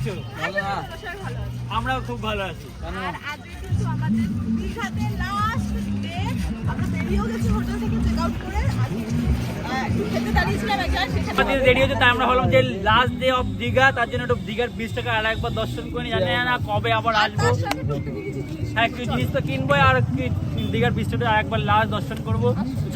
আছো। আমরাও খুব ভালো আছি। আর আজকে কিন্তু আমাদের দীঘাতে last day, আমরা বেরিয়েও গেছি হোটেল থেকে চেক আউট করে। আজকে, আহ, একটু খেতে দাঁড়িয়েছিলাম এক জায়গায়, সেখানে আমাদের রেডি হচ্ছে তাই আমরা যে লাস্ট ডে অফ দীঘা তার জন্য একটু দীঘার বিশ টাকা আর একবার দর্শন করে। জানি না কবে আবার আসব। হ্যাঁ কিছু জিনিস তো কিনবো আর দীঘার বিশ টাকা আর একবার লাস্ট দর্শন করব।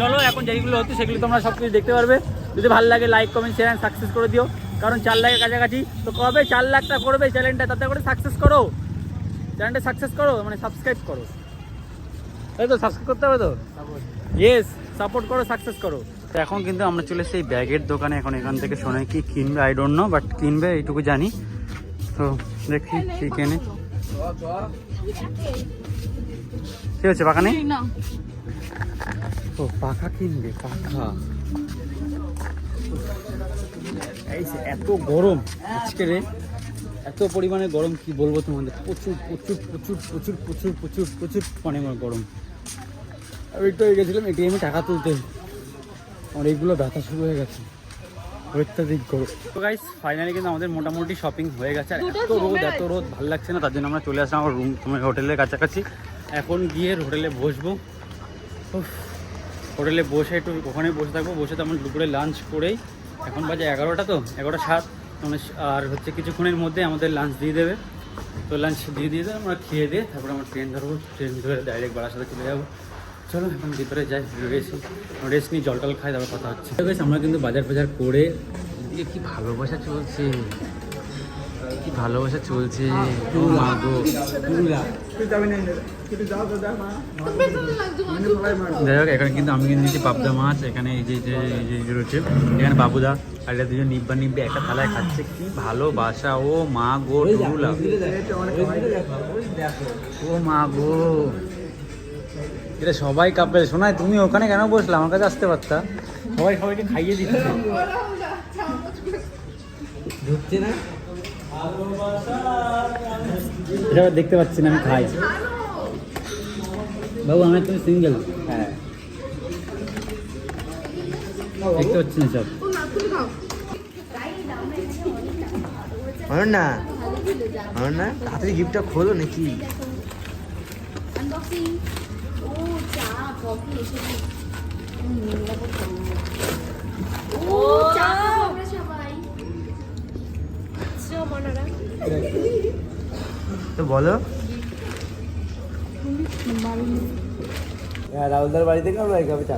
চলো এখন যেগুলো হচ্ছে সেগুলো তোমরা সব কিছু দেখতে পারবে। যদি ভালো লাগে লাইক কমেন্ট শেয়ার সাকসেস করে দিও। কারণ চার লাখের কাছাকাছি। তো কবে চার লাখটা করবে চ্যানেলটা তাতে করে সাকসেস করো। চ্যানেলটা সাকসেস করো মানে সাবস্ক্রাইব করো। তাই তো? সাবস্ক্রাইব করতে হবে তো? ইয়েস সাপোর্ট করো সাকসেস করো। তো এখন কিন্তু আমরা চলে এসেছি এই ব্যাগের দোকানে। এখন এখান থেকে শোনে কি কিনবে আই ডোন্ট নো বাট কিনবে এইটুকু জানি। তো দেখি কি কেনে। কি হচ্ছে পাখা নেই? না। ও পাখা কিনবে পাখা। এত গরম আজকে রে এত পরিমাণে গরম কি বলব তোমাদের? প্রচুর প্রচুর প্রচুর প্রচুর প্রচুর প্রচুর প্রচুর পরিমাণে গরম। আমি একটু হয়ে গেছিলাম এটিএমে টাকা তুলতে। আমার এইগুলো ব্যথা শুরু হয়ে গেছে। অত্যাধিক গরম। তো গাইস ফাইনালি কিন্তু আমাদের মোটামুটি শপিং হয়ে গেছে। আর এত রোদ এত রোদ ভালো লাগছে না তার জন্য আমরা চলে আসলাম আমার রুম তোমার হোটেলের কাছাকাছি। এখন গিয়ে হোটেলে বসবো। উফ, হোটেলে বসে একটু ওখানে বসে থাকব, বসে তো আমরা দুপুরে লাঞ্চ করেই। এখন বাজে এগারোটা তো, এগারোটা সাত। মানে আর হচ্ছে কিছুক্ষণের মধ্যে আমাদের লাঞ্চ দিয়ে দেবে। তো লাঞ্চ দিয়ে দিয়ে দেবে, আমরা খেয়ে দিয়ে তারপরে আমরা ট্রেন ধরবো। ট্রেন ধরে ডাইরেক্ট বারাসাতে চলে যাব। চলো, এখন ভিতরে যাই রেস্ট রেস্ট নিয়ে জল টল খাই, তারপর কথা হচ্ছে। আমরা কিন্তু বাজার ফাজার করে কি ভালোবাসা চলছে। ভালোবাসা চলছে। ও মা গো। যাই হোক এখানে কিন্তু আমি কিন্তু নিচ্ছি পাবদা মাছ এখানে এই যে যে এই যে- যে রয়েছে। এখানে বাবুদা আর এটা দুজন নিব্বা নিব্বে একটা থালায় খাচ্ছে। কি ভালোবাসা ও মা গো টুরুলা ও মা গো। এটা সবাই কাপে শোনায় তুমি ওখানে কেন বসলে? আমার কাছে আসতে পারতা। সবাই সবাইকে খাইয়ে দিচ্ছে। ঢুকছে না? এটা দেখতে পাচ্ছি না আমি খাই। বাবু আমি তুমি সিঙ্গেল হ্যাঁ। দেখতে পাচ্ছি না সব। আমার না আমার না তাড়াতাড়ি গিফটটা খোলো নাকি? ও চা। তো বলো। রাহুলদার বাড়ি থেকে আমরা এইভাবে চা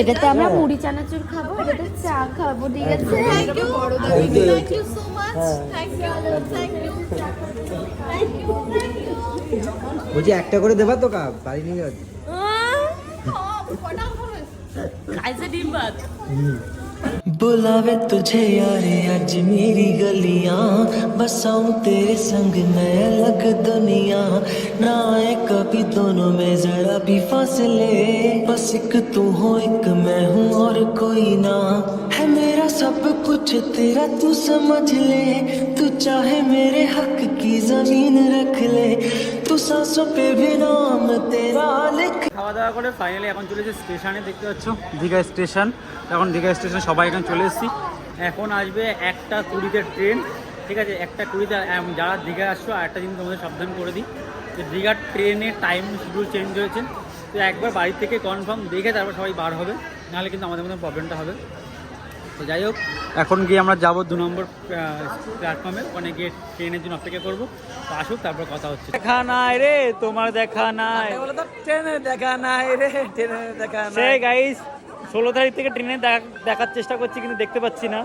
এটাতে আমরা মুড়ি চানাচুর খাব এটাতে চা খাব ঠিক আছে. বলছি একটা করে দেবা তো কাপ বাড়ি নিয়ে যাচ্ছি? बुलावे तुझे यारे आज मेरी गलियाँ बसाऊं तेरे संग नए अलग दुनिया। ना आए कभी दोनों में जरा भी फासले। बस एक तू हो, एक मैं हूँ और कोई ना। है मेरा सब कुछ, तेरा तू समझ ले। तू चाहे मेरे हक की ज़मीन रख ले। तू सांसों पे भी नाम, तेरा लिख খাওয়া দাওয়া করে ফাইনালি এখন চলে এসেছি স্টেশনে দেখতে পাচ্ছ? দীঘা স্টেশন এখন দীঘা স্টেশন সবাই এখানে চলে এসেছি। এখন আসবে একটা কুড়িতে ট্রেন ঠিক আছে? একটা কুড়িতে যারা দীঘা আসছো আর একটা জিনিস তোমাদের সাবধান করে দিই যে দীঘার ট্রেনের টাইম শিডিউল চেঞ্জ হয়েছে। তো একবার বাড়ি থেকে কনফার্ম দেখে তারপর সবাই বার হবে নাহলে কিন্তু আমাদের মধ্যে প্রবলেমটা হবে। তো যাই হোক এখন গিয়ে আমরা যাব দু নম্বর প্ল্যাটফর্মে ওখানে গিয়ে ট্রেনের জন্য অপেক্ষা করব। তো আসুক তারপর কথা হচ্ছে। দেখা নাই রে তোমার দেখা নাই। ট্রেনে দেখা নাই রে ট্রেনে দেখা সে গাইস ষোলো তারিখ থেকে ট্রেনে দেখার চেষ্টা করছি কিন্তু দেখতে পাচ্ছি না।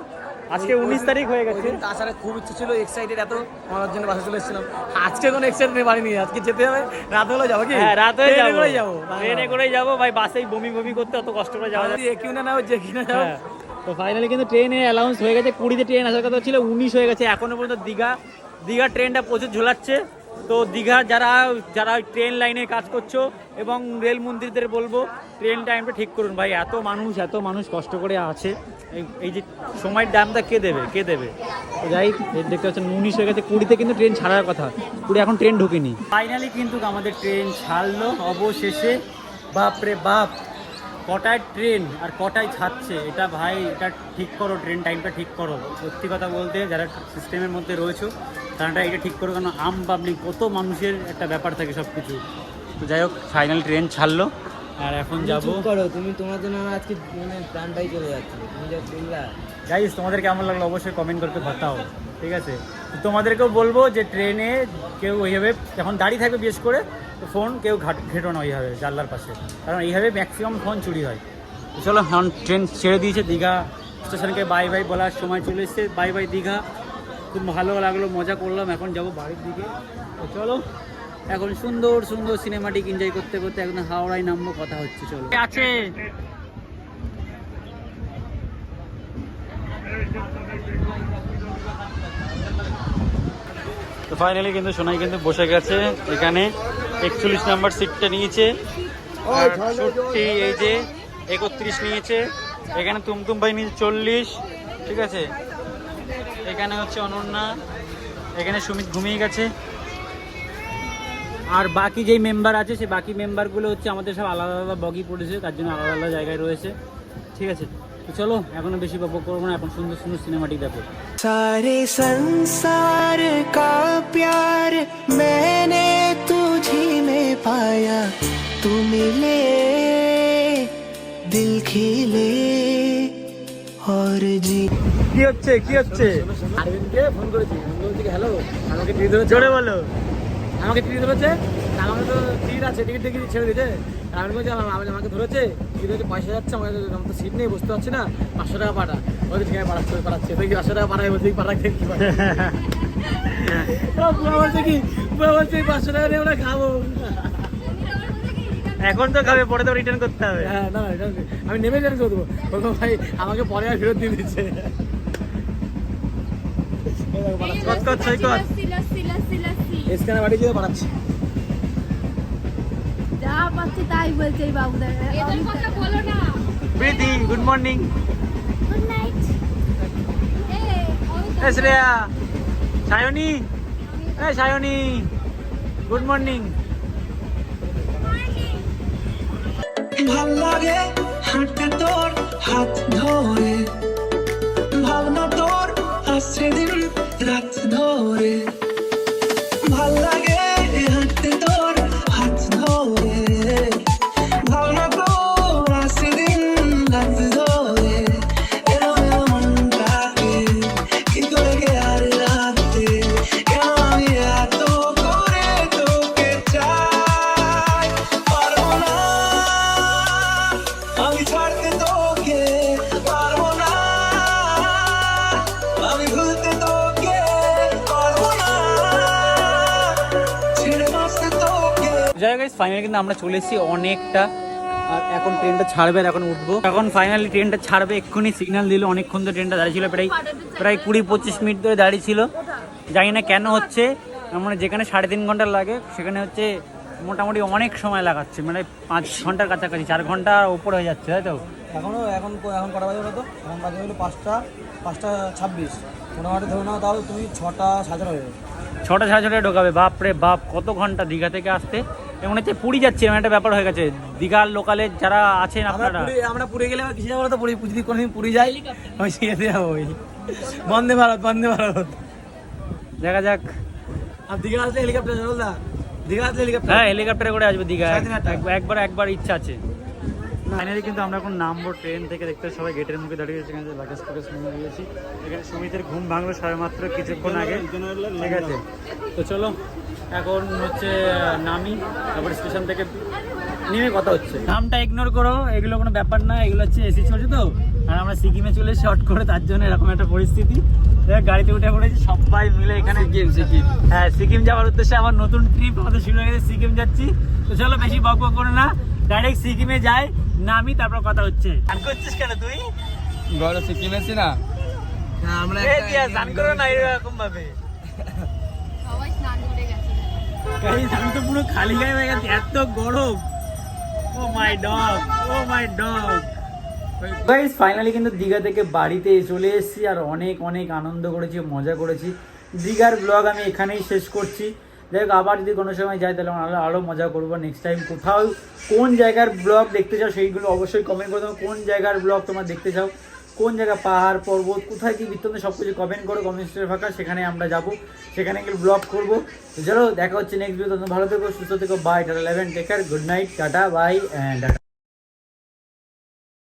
আজকে উনিশ তারিখ হয়ে গেছে। তাছাড়া খুব ইচ্ছে ছিল এক্সাইটেড এত আমার জন্য বাসা চলে এসেছিলাম। আজকে কোনো এক্সাইটেড নেই বাড়ি নিয়ে। আজকে যেতে হবে রাত হলে যাব কি? হ্যাঁ রাত হয়ে যাব। ট্রেনে করেই যাব। ভাই বাসেই বমি বমি করতে অত কষ্ট করে যাওয়া যায়। যদি কিউ না যে কিনা যাও। হ্যাঁ। তো ফাইনালি কিন্তু ট্রেনে অ্যালাউন্স হয়ে গেছে কুড়িতে ট্রেন আসার কথা ছিল, উনিশ হয়ে গেছে। এখনও পর্যন্ত দীঘা দীঘা ট্রেনটা প্রচুর ঝোলাচ্ছে। তো দীঘা যারা যারা ওই ট্রেন লাইনে কাজ করছ এবং রেল মন্দিরদের বলব ট্রেন টাইমটা ঠিক করুন। ভাই, এত মানুষ এত মানুষ কষ্ট করে আছে। এই- এই যে সময়ের দামটা কে দেবে কে দেবে? তো যাই দেখতে পাচ্ছেন, উনিশ হয়ে গেছে। কুড়িতে কিন্তু ট্রেন ছাড়ার কথা। কুড়ি এখন ট্রেন ঢুকেনি। ফাইনালি কিন্তু আমাদের ট্রেন ছাড়লো, অবশেষে। বাপরে বাপ! কটায় ট্রেন আর কটায় ছাড়ছে, এটা ভাই, এটা ঠিক করো ট্রেন টাইমটা ঠিক করো। সত্যি কথা বলতে যারা সিস্টেমের মধ্যে রয়েছো, তারা এটা ঠিক করো কারণ আম পাবলিক কত মানুষের একটা ব্যাপার থাকে সব কিছু তো যাই হোক ফাইনাল ট্রেন ছাড়লো। আর এখন যাব। চুপ করো তুমি তোমার জন্য আমার আজকে মানে প্রাণটাই চলে যাচ্ছে তুমি যা বললা। গাইস তোমাদের কেমন লাগল অবশ্যই কমেন্ট করতে বাতাও ঠিক আছে? তোমাদেরকেও বলব যে ট্রেনে কেউ ওইভাবে যখন দাঁড়িয়ে থাকবে বিশেষ করে তো ফোন কেউ ঘাট ঘেটো না ওইভাবে জানলার পাশে। কারণ এইভাবে ম্যাক্সিমাম ফোন চুরি হয়। চলো এখন ট্রেন ছেড়ে দিয়েছে দীঘা স্টেশনকে বাই বাই বলার সময় চলে এসছে। Bye bye Digha. খুব ভালো লাগল মজা করলাম এখন যাব বাড়ির দিকে। চলো। এখন সুন্দর সুন্দর সিনেমাটিক এনজয় করতে করতে একদম হাওড়ায় নামবো কথা হচ্ছে চলো। আছে? তো ফাইনালি কিন্তু সোনাই কিন্তু বসে গেছে এখানে একচল্লিশ নাম্বার সিটটা নিয়েছে। আর সত্যি এই যে একত্রিশ নিয়েছে এখানে তুমতুম ভাই নিয়েছে চল্লিশ ঠিক আছে? এখানে হচ্ছে অনন্যা এখানে সুমিত ঘুমিয়ে গেছে। আর বাকি যেই মেম্বার আছে সেই বাকি মেম্বারগুলো হচ্ছে আমাদের সব আলাদা আলাদা বগি পড়েছে তার জন্য আলাদা আলাদা জায়গায় রয়েছে ঠিক আছে তো চলো এখনো বেশি গল্প করবো না এখন সুন্দর সুন্দর সিনেমাটিক দেখো सारे संसार का प्यार मैंने तुझी में पाया तू मिले दिल खिले और जी কি হচ্ছে কি হচ্ছে আরবিনকে ফোন করেছি ফোন করেছি হ্যালো আমাকে টিকিট ধরেছে জোরে বলো আমাকে টিকিট ধরেছে আমাকে তো টিকিট আছে টিকিট টিকিট ছেড়ে দিয়েছে। আর আমি বলছি আমাকে ধরেছে টিকিট ধরেছে পয়সা যাচ্ছে আমাকে আমার তো সিট নেই বসতে পারছি না পাঁচশো টাকা পাঠা। ওদের ঠিক আছে পাঠাচ্ছে ওই পাঠাচ্ছে। তো কি পাঁচশো টাকা পাঠাই বলছি পাঠাচ্ছে কি পাঠায়। পুরো বলছে কি পুরো বলছে পাঁচশো টাকা নিয়ে আমরা খাব। এখন তো খাবে পরে তো রিটার্ন করতে হবে। হ্যাঁ না না, এটা- আমি নেমে জানি করে দেবো। বলব ভাই আমাকে পরে আর ফেরত দিয়ে দিচ্ছে। কত কত সই লাসি বাড়ি গিয়ে পাঠাচ্ছি যা পাচ্ছে তাই বলছে এই বাবু এদের কথা বলো না। Preeti good morning good night এ শ্রেয়া সায়নী এ সায়নী গুড মর্নিং ভালো লাগে হাঁটতে তোর হাত ধরে। ভাবনা তোর আসছে দিন রাত ধরে। গাইস ফাইনালি কিন্তু আমরা চলে এসেছি অনেকটা, আর এখন ট্রেনটা ছাড়বে এখন উঠবো। এখন ফাইনালি ট্রেনটা ছাড়বে, এক্ষুনি সিগন্যাল দিল, অনেকক্ষণ তো ট্রেনটা দাঁড়িয়ে ছিল, প্রায় প্রায় কুড়ি পঁচিশ মিনিট ধরে দাঁড়িয়ে ছিল। জানি না কেন হচ্ছে মানে যেখানে সাড়ে তিন ঘণ্টা লাগে, সেখানে হচ্ছে মোটামুটি অনেক সময় লাগাচ্ছে মানে পাঁচ ঘণ্টার কাছাকাছি, চার ঘণ্টা উপর হয়ে যাচ্ছে, তাই তো? এখনও এখন এখন কটা বাজে তো এখন বাজে হলো পাঁচটা পাঁচটা ছাব্বিশ। মোটামুটি ধরে নাও তাহলে তুমি ছটা সাজার হয়ে যাবে ছটা সাড়ে ছটায় ঢোকাবে। বাপ রে বাপ কত ঘণ্টা দীঘা থেকে আসতে? এমন হচ্ছে পুরী যাচ্ছে এমন একটা ব্যাপার হয়ে গেছে। দীঘার লোকালে যারা আছেন আপনারা আমরা পুরী গেলে কিসে যাব তো পুরী যদি কোনোদিন পুরী যাই ওই শিখে যাব বন্দে ভারত বন্দে ভারত। দেখা যাক। আর দীঘা আসলে হেলিকপ্টার দীঘা আসলে হেলিকপ্টার হ্যাঁ হেলিকপ্টারে করে আসবে দীঘা একবার একবার ইচ্ছা আছে। ফাইনালি কিন্তু আমরা এখন নামবো ট্রেন থেকে দেখতে সবাই গেটের মুখে দাঁড়িয়ে এখানে লাগেজ ফুগেজ নিয়ে দিয়েছি এখানে সুমিতের ঘুম ভাঙলো সবে মাত্র কিছুক্ষণ আগে। ঠিক আছে? তো চলো এখন হচ্ছে নামি তারপর স্টেশন থেকে নেমে কথা হচ্ছে। নামটা ইগনোর করো এগুলো কোনো ব্যাপার না এগুলো হচ্ছে এসি চলছে তো। আর আমরা সিকিমে চলে শর্ট করে তার জন্য এরকম একটা পরিস্থিতি। গাড়িতে উঠে পড়েছি সবাই মিলে এখানে সিকিম সিকিম। হ্যাঁ সিকিম যাওয়ার উদ্দেশ্যে আমার নতুন ট্রিপ আমাদের শুরু হয়ে গেছে সিকিম যাচ্ছি। তো চলো বেশি বক বক করো না। ডাইরেক্ট সিকিমে যাই নামি তারপর কথা হচ্ছে। গান করছিস কেন তুই? বড় সিকিম এসছি না? আমরা এ দিয়া গান করো না এরকম ভাবে সবাই স্নান করে গেছে। গাইস আমি তো পুরো খালি গায়ে হয়ে গেছি এত গরম। ও my dog oh my dog guys finally কিন্তু দীঘা থেকে বাড়িতে চলে এসেছি আর অনেক অনেক আনন্দ করেছি মজা করেছি। দীঘার ব্লগ আমি এখানেই শেষ করছি। যাই হোক আবার যদি কোনো সময় যাই, তাহলে আমরা আরও মজা করব নেক্সট টাইম কোথাও, কোন জায়গার ব্লগ দেখতে চাও, সেইগুলো অবশ্যই কমেন্ট করে দেবো কোন জায়গার ব্লগ তোমার দেখতে চাও? কোন জায়গা, পাহাড়, পর্বত, কোথায় কি বৃত্তান্ত সব কিছু কমেন্ট করো কমেন্ট ফাঁকা, সেখানে আমরা যাব। সেখানে গিয়ে ব্লগ করব। চলো, দেখা হচ্ছে নেক্সট ভিডিও তখন ভালো থেকো, সুস্থ থেকো bye tata eleven taker good night tata bye and